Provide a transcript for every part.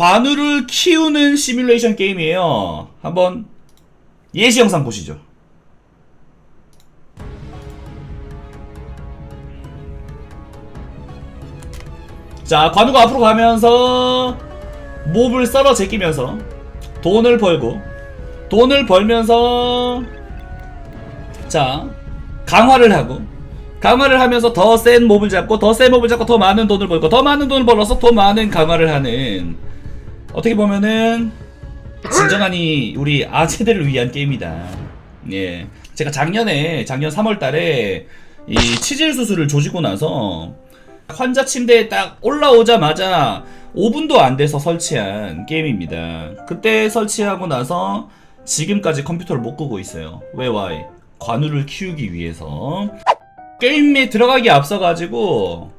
관우를 키우는 시뮬레이션 게임이에요. 한번 예시 영상 보시죠. 자, 관우가 앞으로 가면서 몹을 썰어 제끼면서 돈을 벌고 돈을 벌면서 자, 강화를 하고 강화를 하면서 더 센 몹을 잡고 더 센 몹을 잡고 더 많은 돈을 벌고 더 많은 돈을 벌어서 더 많은 강화를 하는 어떻게 보면은 진정한 이 우리 아재들을 위한 게임이다. 예. 제가 작년에 작년 3월 달에 이 치질 수술을 조지고 나서 환자 침대에 딱 올라오자마자 5분도 안 돼서 설치한 게임입니다. 그때 설치하고 나서 지금까지 컴퓨터를 못 끄고 있어요. 왜 와이? 관우를 키우기 위해서. 게임에 들어가기 앞서 가지고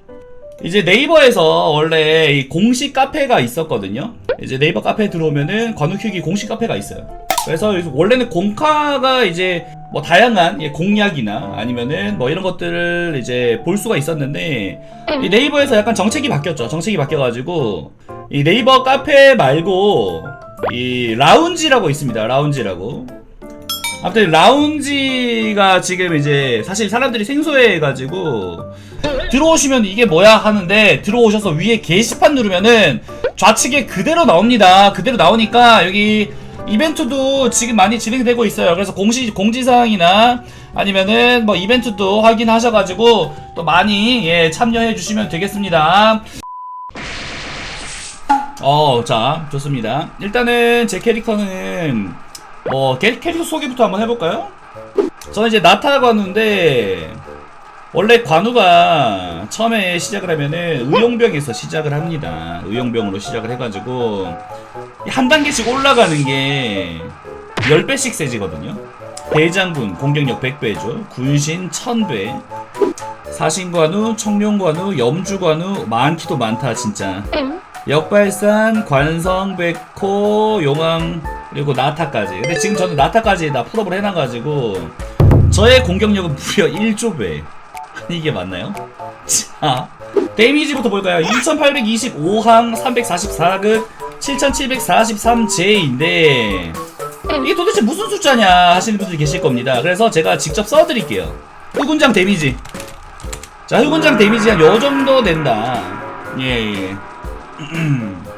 이제 네이버에서 원래 이 공식 카페가 있었거든요. 이제 네이버 카페에 들어오면은 관우 키우기 공식 카페가 있어요. 그래서 원래는 공카가 이제 뭐 다양한 예, 공약이나 아니면은 뭐 이런 것들을 이제 볼 수가 있었는데 이 네이버에서 약간 정책이 바뀌었죠. 정책이 바뀌어가지고 이 네이버 카페 말고 이 라운지라고 있습니다. 라운지라고. 아무튼 라운지가 지금 이제 사실 사람들이 생소해가지고 들어오시면 이게 뭐야 하는데 들어오셔서 위에 게시판 누르면은 좌측에 그대로 나옵니다. 그대로 나오니까 여기 이벤트도 지금 많이 진행되고 있어요. 그래서 공시 공지사항이나 아니면은 뭐 이벤트도 확인하셔가지고 또 많이 예 참여해 주시면 되겠습니다. 어, 자, 좋습니다. 일단은 제 캐릭터는 뭐 캐, 캐릭터 소개부터 한번 해볼까요? 저는 이제 나타 관우인데 원래 관우가 처음에 시작을 하면은 의용병에서 시작을 합니다. 의용병으로 시작을 해가지고 한 단계씩 올라가는 게 10배씩 세지거든요. 대장군 공격력 100배죠. 군신 1000배. 사신관우, 청룡관우, 염주관우 많기도 많다 진짜. 역발산, 관성 백호, 용왕 그리고 나타까지. 근데 지금 저는 나타까지 다 풀업을 해놔가지고 저의 공격력은 무려 1조 배. 이게 맞나요? 자, 데미지부터 볼까요? 2825항, 344극, 7743J인데 이게 도대체 무슨 숫자냐 하시는 분들이 계실 겁니다. 그래서 제가 직접 써드릴게요. 흑군장 데미지. 자, 흑군장 데미지 한 요 정도 된다. 예, 예.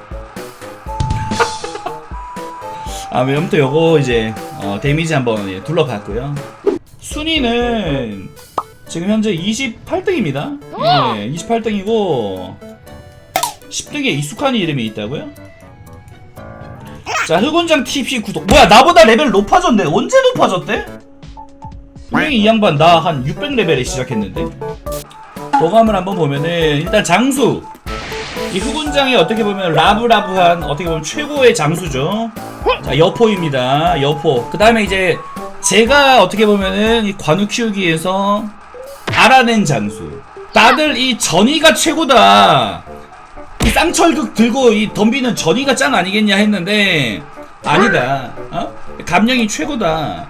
아, 아무튼 요거 이제 어, 데미지 한번 예, 둘러봤고요. 순위는 지금 현재 28등입니다. 예, 28등이고 10등에 익숙한 이름이 있다고요? 자, 흑원장 TV 구독. 뭐야, 나보다 레벨 높아졌네. 언제 높아졌대? 분명히 이 양반 나 한 600레벨에 시작했는데. 도감을 한번 보면은 일단 장수. 이 흑운장이 어떻게 보면 라브라브한 어떻게 보면 최고의 장수죠. 자 여포입니다. 여포. 그 다음에 이제 제가 어떻게 보면은 이 관우 키우기에서 알아낸 장수. 다들 이 전이가 최고다. 이 쌍철극 들고 이 덤비는 전이가 짱 아니겠냐 했는데 아니다. 어? 감령이 최고다.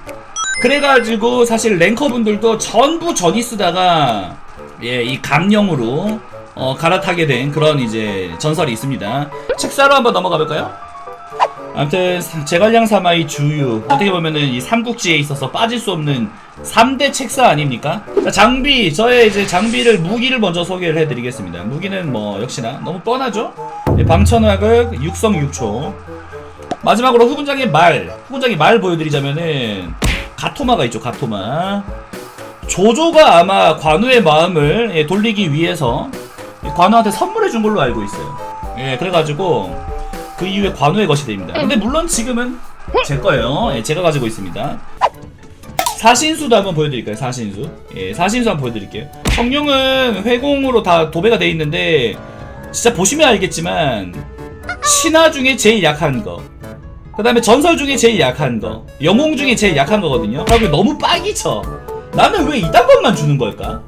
그래가지고 사실 랭커분들도 전부 전이 쓰다가 예, 이 감령으로 어, 갈아타게 된 그런 이제 전설이 있습니다. 책사로 한번 넘어가 볼까요? 아무튼 제갈량 사마이 주유 어떻게 보면은 이 삼국지에 있어서 빠질 수 없는 3대 책사 아닙니까? 자, 장비 저의 이제 장비를 무기를 먼저 소개를 해드리겠습니다. 무기는 뭐 역시나 너무 뻔하죠? 네, 방천화극 육성 육초 마지막으로 후군장의 말 후군장의 말 보여드리자면은 가토마가 있죠 가토마 조조가 아마 관우의 마음을 예, 돌리기 위해서 관우한테 선물해 준 걸로 알고 있어요. 예, 그래가지고 그 이후에 관우의 것이 됩니다. 근데 물론 지금은 제 거예요. 예, 제가 가지고 있습니다. 사신수도 한번 보여드릴까요? 사신수. 예, 사신수 한번 보여드릴게요. 성룡은 회공으로 다 도배가 돼 있는데 진짜 보시면 알겠지만 신화 중에 제일 약한 거. 그 다음에 전설 중에 제일 약한 거. 영웅 중에 제일 약한 거거든요. 그리고 너무 빡이 쳐. 나는 왜 이딴 것만 주는 걸까?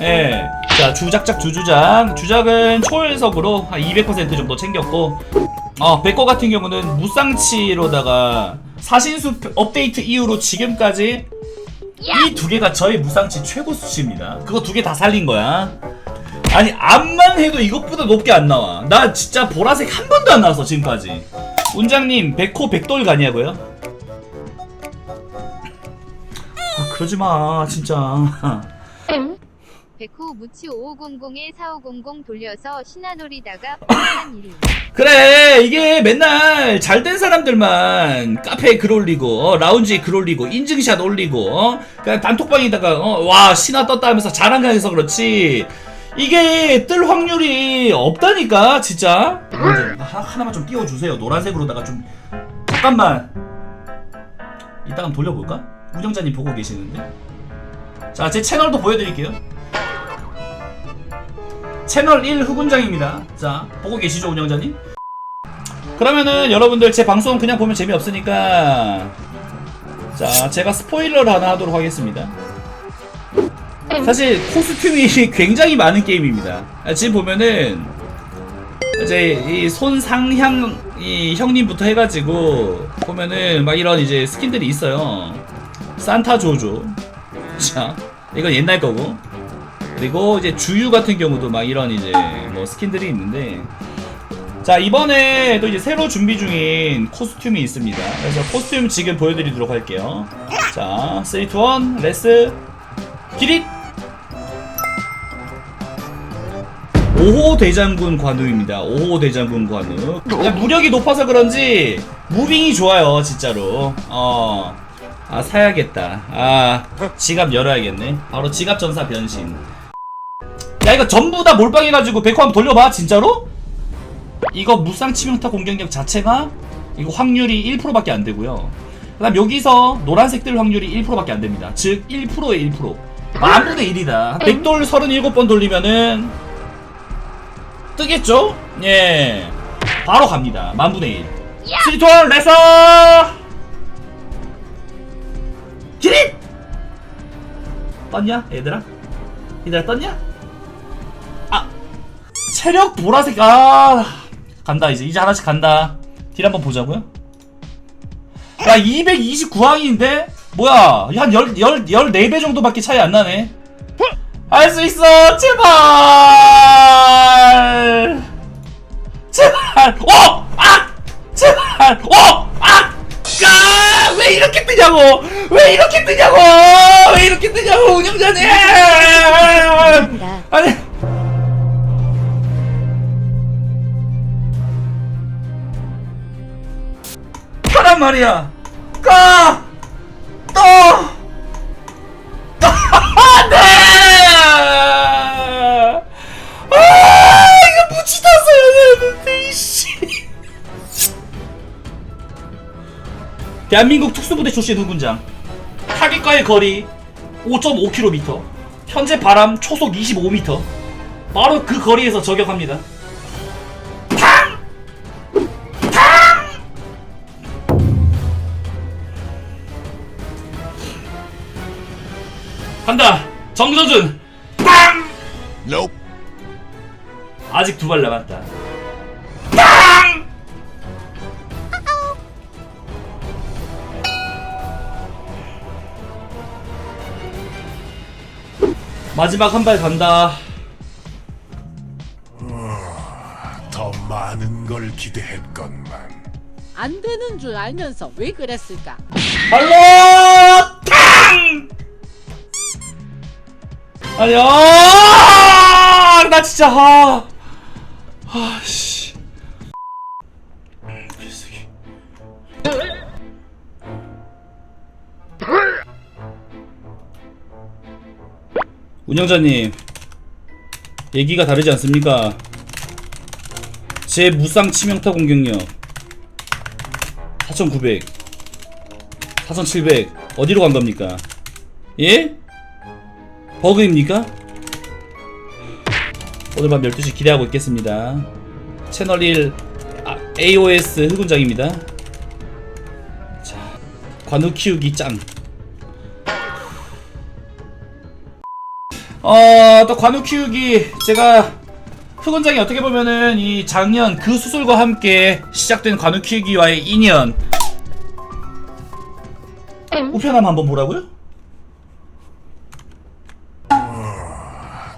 예. 자, 주작작 주주작. 주작은 초월석으로 한 200% 정도 챙겼고, 어, 백거 같은 경우는 무쌍치로다가 사신수 업데이트 이후로 지금까지 이 두 개가 저의 무쌍치 최고 수치입니다. 그거 두 개 다 살린 거야. 아니 앞만 해도 이것보다 높게 안 나와 나 진짜 보라색 한 번도 안 나왔어 지금까지 운장님 백호 백돌 가냐고요? 아 그러지 마 진짜 백호 무치 5500에 4500 돌려서 신화 노리다가 뻔한 일이. 그래 이게 맨날 잘된 사람들만 카페에 글 올리고 어, 라운지에 글 올리고 인증샷 올리고 어? 그냥 단톡방에다가 어, 와 신화 떴다 하면서 자랑해서 그렇지 이게 뜰 확률이 없다니까 진짜 하, 하나만 좀 띄워주세요 노란색으로다가 좀 잠깐만 이따가 돌려볼까? 우정자님 보고 계시는데 자 제 채널도 보여드릴게요 채널 1 후군장입니다. 자, 보고 계시죠, 운영자님? 그러면은 여러분들 제 방송 그냥 보면 재미없으니까 자, 제가 스포일러를 하나 하도록 하겠습니다. 사실 코스튬이 굉장히 많은 게임입니다. 아, 지금 보면은 이제 이 손상향 이 형님부터 해가지고 보면은 막 이런 이제 스킨들이 있어요. 산타 조조. 자, 이건 옛날 거고. 그리고 이제 주유 같은 경우도 막 이런 이제 뭐 스킨들이 있는데. 자 이번에 또 이제 새로 준비 중인 코스튬이 있습니다. 그래서 코스튬 지금 보여드리도록 할게요. 자 3, 2, 1 레스. 기릿! 5호 대장군 관우입니다. 5호 대장군 관우. 그냥 무력이 높아서 그런지 무빙이 좋아요 진짜로. 어. 아 사야겠다. 아 지갑 열어야겠네. 바로 지갑 전사 변신 야 이거 전부 다 몰빵해가지고 백호 한번 돌려봐 진짜로? 이거 무쌍 치명타 공격력 자체가 이거 확률이 1%밖에 안 되고요. 그 다음 여기서 노란색 뜰 확률이 1%밖에 안 됩니다. 즉 1%에 1% 만분의 1이다. 백돌 37번 돌리면은 뜨겠죠? 예. 바로 갑니다. 만분의 1 스리톤 레서! 기릿! 떴냐 얘들아? 얘들아 떴냐? 아 체력 보라색. 아 간다 이제. 이제 하나씩 간다. 딜 한번 보자고요. 야 229항인데? 뭐야 한 10, 10, 14배 정도밖에 차이 안 나네. 할 수 있어! 제발! 제발! 어! 아! 제발! 어! 아! 아! 왜 이렇게 뜨냐고! 왜 이렇게 뜨냐고! 왜 이렇게 뜨냐고 운영자님! 아니 하란 말이야 까! 떠! 떠! 네! 아 이거 써야 되는데 이씨 대한민국 특수부대 출신 후군장 타깃과의 거리 5.5km 현재 바람 초속 25m 바로 그 거리에서 저격합니다 간다 정서준 빵! Nope. 아직 두 발 남았다 빵! 마지막 한 발 간다 더 많은 걸 기대했건만. 안 되는 줄 알면서 왜 그랬을까? 발로 탕! 아니야 나 진짜 아, 아 씨. 개새끼. 운영자님 얘기가 다르지 않습니까? 제 무쌍 치명타 공격력 4900 4700 어디로 간 겁니까? 예? 버그입니까? 오늘 밤 12시 기대하고 있겠습니다. 채널 1 아, AOS 흑군장입니다. 자, 관우 키우기 짱. 어, 또 관우 키우기 제가 흑원장이 어떻게 보면은 이 작년 그 수술과 함께 시작된 관우 키우기와의 인연 우편함 한번 보라고요?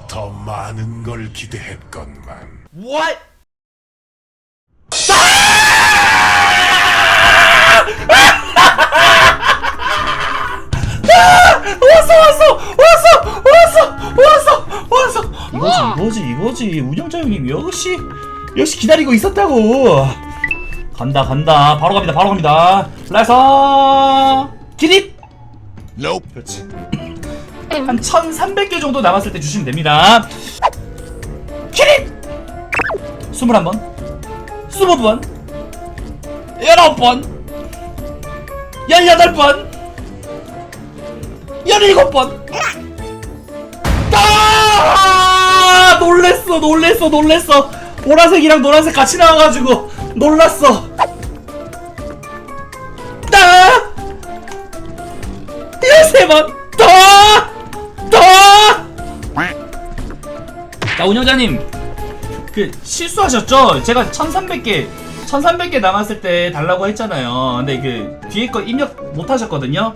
더 많은 걸 기대했건만. What? 왔어 왔어 왔어 왔어 왔어 왔어. 이거지 이거지 이거지. 운영자 형님 역시 역시 기다리고 있었다고. 간다 간다. 바로 갑니다 바로 갑니다. 라서 기립! Nope. 그렇지 한 1300개 정도 남았을 때 주시면 됩니다. 기립 21번. 20번. 19번. 18번. 17번. 아! 놀랬어 놀랬어 놀랬어. 보라색이랑 노란색 같이 나와가지고 놀랐어. 따 13번 자 운영자님. 그 실수하셨죠? 제가 1300개 1300개 남았을 때 달라고 했잖아요. 근데 그 뒤에 거 입력 못 하셨거든요?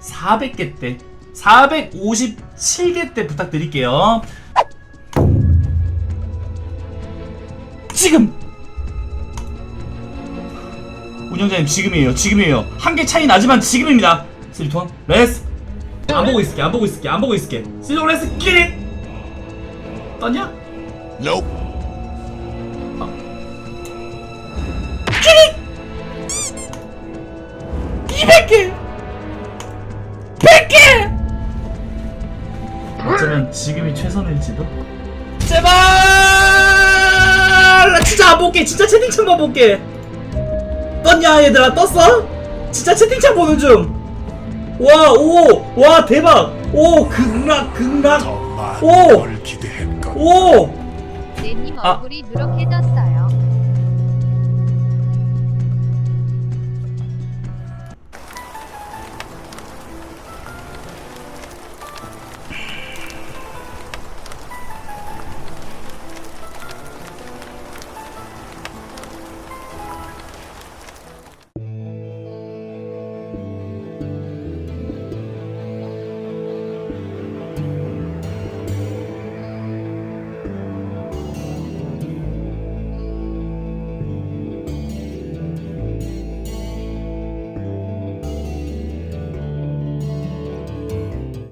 400개 때. 457개 때 부탁드릴게요. 지금! 운영자님 지금이에요. 지금이에요. 한 개 차이 나지만 지금입니다. 3, 2, 1 레스. 안 보고 있을게 안 보고 있을게 안 보고 있을게. 3, 2, 1 레스. 끼리 떴냐? Nope. 끼리 200개! 100개! 어쩌면 지금이 최선일지도? 제발! 나 진짜 안 볼게. 진짜 채팅창만 볼게. 떴냐 얘들아? 떴어? 진짜 채팅창 보는 중 와 오 와 대박. 오 극락 극락. 더 많은 오! 네오 내님 아. 얼굴이 누렇게 떴어요.